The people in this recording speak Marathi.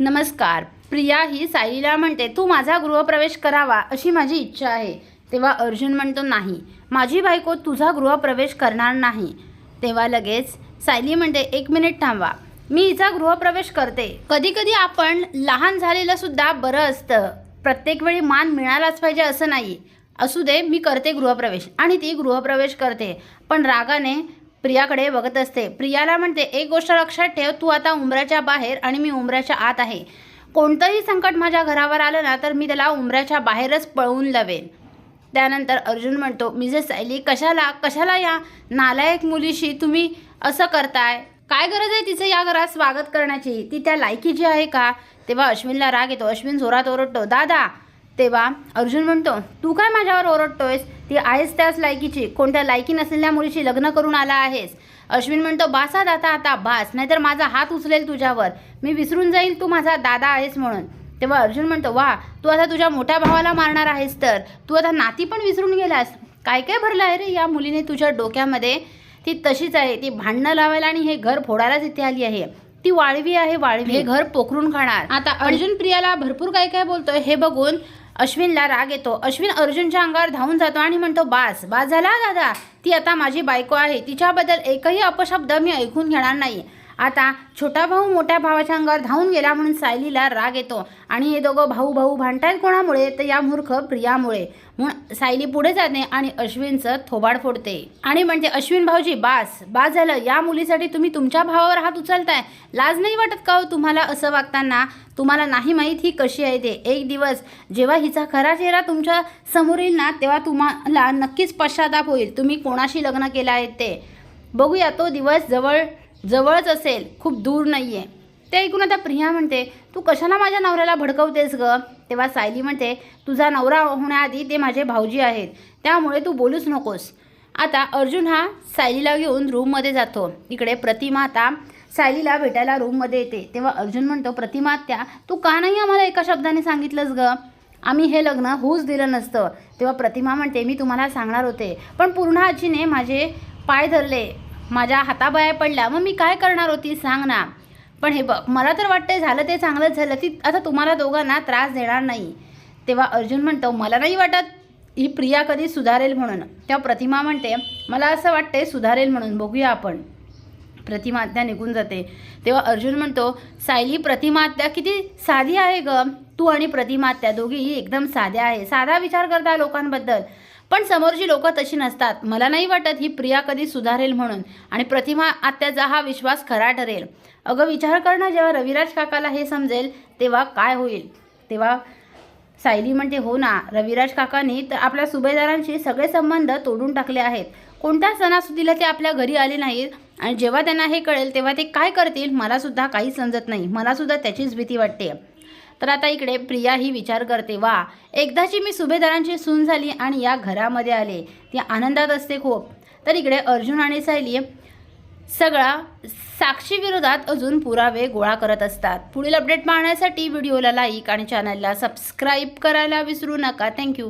नमस्कार. प्रिया ही सायलीला म्हणते तू माझा गृहप्रवेश करावा अशी माझी इच्छा आहे. तेव्हा अर्जुन म्हणतो नाही. माझी बायको तुझा गृहप्रवेश करणार नाही. तेव्हा लगेच सायली म्हणते एक मिनिट थांबवा. मी हिचा गृहप्रवेश करते. कधीकधी आपण लहान झालेलं सुद्धा बरं असतं. प्रत्येक वेळी मान मिळालाच पाहिजे असं नाही. असू दे मी करते गृहप्रवेश आणि ती गृहप्रवेश करते. पण रागाने प्रियाकडे बघत असते. प्रियाला म्हणते एक गोष्ट लक्षात ठेव तू आता उंबऱ्याच्या बाहेर आणि मी उंबऱ्याच्या आत आहे. कोणतंही संकट माझ्या घरावर आलं ना तर मी त्याला उंबऱ्याच्या बाहेरच पळवून लावेन. त्यानंतर अर्जुन म्हणतो मिसेस सायली कशाला कशाला या नालायक मुलीशी तुम्ही असं करताय? काय गरज आहे तिचं या घरात स्वागत करण्याची? ती त्या लायकीची आहे का? तेव्हा अश्विनला राग येतो. अश्विन जोरात ओरडतो दादा तेव्हा अर्जुन म्हणतो तू काय माझ्यावर ओरडतोयस? ती आहेस त्याच लायकीची. कोणत्या लायकी नसलेल्या मुलीशी लग्न करून आला आहेस? अश्विन म्हणतो बासा दाता आता बास. नाहीतर माझा हात उचलेल तुझ्यावर. मी विसरून जाईल तू माझा दादा आहेस म्हणून. तेव्हा अर्जुन म्हणतो वा तू आता तुझ्या मोठ्या भावाला मारणार आहेस तर? तू आता नाती पण विसरून गेलास? काय काय भरलं आहे रे या मुलीने तुझ्या डोक्यामध्ये? ती तशीच आहे. ती भांडणं लावायला आणि हे घर फोडायलाच इथे आली आहे. ती वाळवी आहे वाळवी. हे घर पोखरून खाणार. आता अर्जुन प्रियाला भरपूर काय काय बोलतोय हे बघून अश्विनला राग येतो. अश्विन अर्जुनच्या अंगावर धावून जातो आणि म्हणतो बास बास झाला दादा. ती आता माझी बायको आहे. तिच्याबद्दल एकही अपशब्द मी ऐकून घेणार नाही आता छोटा भाऊ मोठ्या भावाच्या अंगावर धावून गेला म्हणून सायलीला राग येतो. आणि हे दोघं भाऊ भाऊ भांडतायत कोणामुळे? तर या मूर्ख प्रियामुळे. म्हणून सायली पुढे जाते आणि अश्विनचं थोबाड फोडते. आणि म्हणते अश्विन भाऊजी बास बास झालं. या मुलीसाठी तुम्ही तुमच्या भावावर हात उचलताय. लाज नाही वाटत का हो तुम्हाला असं वागताना? तुम्हाला नाही माहीत ही कशी आहे ते. एक दिवस जेव्हा हिचा खरा चेहरा तुमच्यासमोर येईल ना तेव्हा तुम्हाला नक्कीच पश्चाताप होईल. तुम्ही कोणाशी लग्न केलं आहे ते? बघूया तो दिवस जवळ जवळच असेल खूप दूर नाही आहे ते ऐकून आता प्रिया म्हणते तू कशाला माझ्या नवऱ्याला भडकवतेस ग? तेव्हा सायली म्हणते तुझा नवरा होण्याआधी ते माझे भाऊजी आहेत त्यामुळे तू बोलूच नकोस. आता अर्जुन हा सायलीला घेऊन रूममध्ये जातो. इकडे प्रतिमा आता सायलीला भेटायला रूममध्ये येते. तेव्हा अर्जुन म्हणतो प्रतिमा त्या तू का नाही आम्हाला एका शब्दाने सांगितलंस ग? आम्ही हे लग्न होऊच दिलं नसतं. तेव्हा प्रतिमा म्हणते मी तुम्हाला सांगणार होते पण पूर्ण आजीने माझे पाय धरले माझ्या हाताबाया पडल्या. मग मी काय करणार होती? सांग ना. पण हे बघ मला तर वाटतंय झालं ते चांगलंच झालं. ती आता तुम्हाला दोघांना त्रास देणार नाही. तेव्हा अर्जुन म्हणतो मला नाही वाटत ही प्रिया कधी सुधारेल म्हणून. तेव्हा प्रतिमा म्हणते मला असं वाटतंय सुधारेल म्हणून. बघूया आपण. प्रतिमा त्या निघून जाते. तेव्हा अर्जुन म्हणतो सायली प्रतिमा त्या किती साधी आहे ग. तू आणि प्रतिमा त्या दोघीही एकदम साध्या आहे. साधा विचार करता लोकांबद्दल. पण समोरची लोकं तशी नसतात. मला नाही वाटत ही प्रिया कधी सुधारेल म्हणून आणि प्रतिमा आत्याचा हा विश्वास खरा ठरेल. अगं विचार करणं जेव्हा रविराज काकाला हे समजेल तेव्हा काय होईल? तेव्हा सायली म्हणते हो ना रविराज काकांनी तर आपल्या सुभेदारांशी सगळे संबंध तोडून टाकले आहेत. कोणत्या सणासुदीला ते आपल्या घरी आले नाहीत आणि जेव्हा त्यांना हे कळेल तेव्हा ते काय करतील मलासुद्धा काही समजत नाही. मलासुद्धा त्याचीच भीती वाटते. तर आता इकडे प्रिया ही विचार करते वा एकदाची मी सुभेदारांची सून झाली आणि या घरामध्ये आले. ती आनंदात असते खूप. तर इकडे अर्जुन आणि सायली सगळा साक्षीविरोधात अजून पुरावे गोळा करत असतात. पुढील अपडेट पाहण्यासाठी व्हिडिओला लाईक आणि चॅनलला सबस्क्राईब करायला विसरू नका. थँक्यू